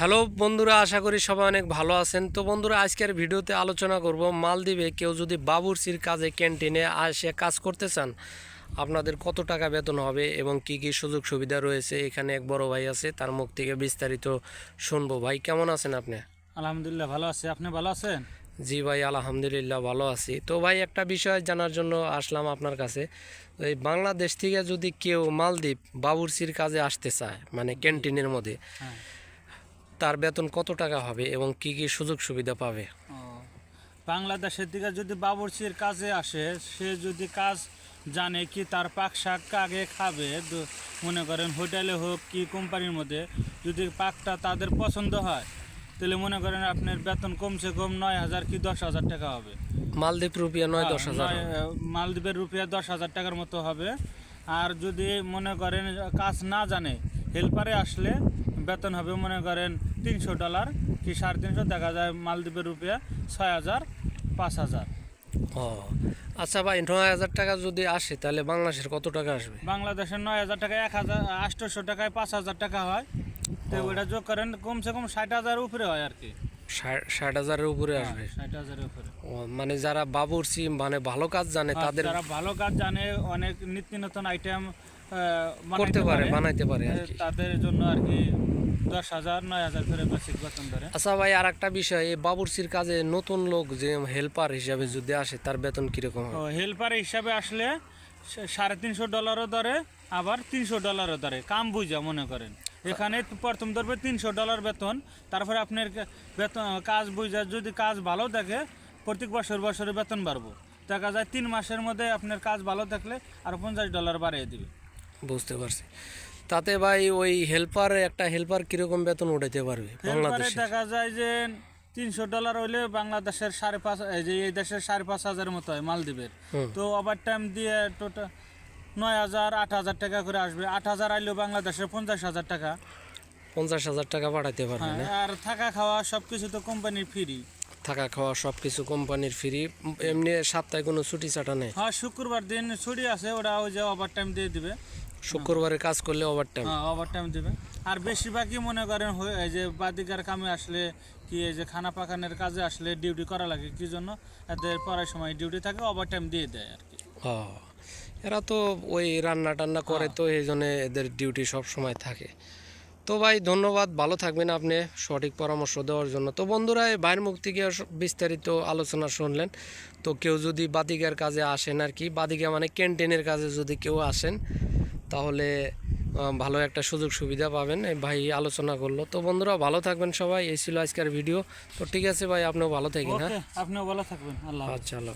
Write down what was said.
Hello বন্ধুরা আশা করি সবাই অনেক ভালো আছেন। তো বন্ধুরা আজকের ভিডিওতে আলোচনা করব মালদ্বীপে কেউ যদি বাবুরচির কাজে ক্যান্টিনে আসে কাজ করতে চান আপনাদের কত টাকা বেতন হবে এবং কি কি সুযোগ সুবিধা রয়েছে? এখানে এক বড় ভাই আছে তার মুখ থেকে বিস্তারিত শুনব। ভাই কেমন আছেন আপনি? আলহামদুলিল্লাহ ভালো আছি। আপনি ভালো আছেন? জি ভাই আলহামদুলিল্লাহ ভালো আছি। তো ভাই একটা বিষয় জানার জন্য আসলাম আপনার কাছে। এই বাংলাদেশ থেকে যদি কেউ মালদ্বীপ বাবুরচির কাজে আসতে চায় মানে ক্যান্টিনের মধ্যে হ্যাঁ। তার বেতন কত টাকা হবে এবং কি কি সুযোগ সুবিধা পাবে? বাংলাদেশের দিকে যদি বাবুর্চির কাজে আসে সে যদি কাজ জানে কি তার পাক শাক আগে খাবে মনে করেন হোটেলে হোক কি কোম্পানির মধ্যে যদি পাকটা তাদের পছন্দ হয় তাহলে মনে করেন আপনার বেতন কমসে কম নয় হাজার কি দশ হাজার টাকা হবে। মালদ্বীপ রুপিয়া নয় দশ হাজার মালদ্বীপের রুপিয়া দশ হাজার টাকার মতো হবে। আর যদি মনে করেন কাজ না জানে হেল্পারে আসলে বেতন হবে মনে করেন তিনশো ডলার কি সাড়ে তিনশো দেখা যায় মালদ্বীপের রুপিয়া ছয় হাজার পাঁচ হাজার। ও আচ্ছা ভাই নয় হাজার টাকা যদি আসে তাহলে বাংলাদেশের কত টাকা আসবে? বাংলাদেশের নয় হাজার টাকা এক হাজার আটশোশো টাকায় পাঁচ হাজার টাকা হয়। তো ওইটা যোগ করেন কমসে কম ষাট হাজার উপরে হয় আর কি। ষাট হাজারের উপরে আসবে? হাজারের উপরে। মানে যারা বাবুরচি মানে ভালো কাজ জানে তাদের যারা ভালো কাজ জানে অনেক নিত্য নতুন আইটেম করতে পারে বানাইতে পারে তাদের জন্য আর কি দশ হাজার নয় হাজার করে বেসিক বেতন ধরে। আচ্ছা ভাই আর একটা বিষয় এই বাবুরচির কাজে নতুন লোক যে হেল্পার হিসাবে যদি আসে তার বেতন কীরকম হেল্পার হিসাবে আসলে সাড়ে তিনশো ডলারও ধরে আবার তিনশো ডলারও ধরে। কাম বুঝা মনে করেন। এখানে প্রথম ধরবে তিনশো ডলার বেতন তারপরে আপনার বেতন কাজ বুঝা যদি কাজ ভালো থাকে প্রত্যেক বছর বছরে বেতন বাড়বো। দেখা যায় তিন মাসের মধ্যে আপনার কাজ ভালো থাকলে আর পঞ্চাশ ডলার বাড়িয়ে দিবে। বুঝতে পারছি। তাতে ভাই ওই হেল্পার একটা হেল্পার কীরকম বেতন উঠাইতে পারবে বাংলাদেশে দেখা যায় যে তিনশো ডলার হইলে বাংলাদেশের সাড়ে পাঁচ যে এই দেশের সাড়ে পাঁচ হাজার মতো হয় মালদ্বীপের। তো ওভার টাইম দিয়ে টোটাল নয় হাজার আট হাজার টাকা করে আসবে। আট হাজার আইলেও বাংলাদেশের পঞ্চাশ হাজার টাকা। পঞ্চাশ হাজার টাকা পাঠাইতে পারবে হ্যাঁ, আর থাকা খাওয়া সব কিছু তো কোম্পানির ফ্রি থাকা খাওয়া সব কিছু কোম্পানির ফ্রি এমনি সপ্তাহে কোনো ছুটি ছাটা নেই? হ্যাঁ শুক্রবার দিন ছুটি আছে ওরা ওই যে ওভার টাইম দিয়ে দিবে। শুক্রবারে কাজ করলে ওভারটাইম হ্যাঁ ওভার টাইম দিবে। আর বেশিরভাগই মনে করেন এই যে বাদিকার কামে আসলে কি এই যে খানা পাকানোর কাজে আসলে ডিউটি করা লাগে কি জন্য? এদের পড়ার সময় ডিউটি থাকে ওভারটাইম দিয়ে দেয় আর কি। এরা তো ওই রান্না টান্না করে হ্যাঁ। তো এই জন্য এদের ডিউটি সব সময় থাকে। তো ভাই ধন্যবাদ ভালো থাকবেন আপনি সঠিক পরামর্শ দেওয়ার জন্য। তো বন্ধুরা এই বাইরের মুখ থেকে বিস্তারিত আলোচনা শুনলেন। তো কেউ যদি বাদিকার কাজে আসেন আর কি বাদিকা মানে ক্যান্টিনের কাজে যদি কেউ আসেন তাহলে ভালো একটা সুযোগ সুবিধা পাবেন। এই ভাই আলোচনা করল। তো বন্ধুরা ভালো থাকবেন সবাই। এই ছিল আজকের ভিডিও। তো ঠিক আছে ভাই আপনিও ভালো থাকবেন হ্যাঁ? আপনিও ভালো থাকবেন। আল্লাহ আচ্ছা আল্লাহ।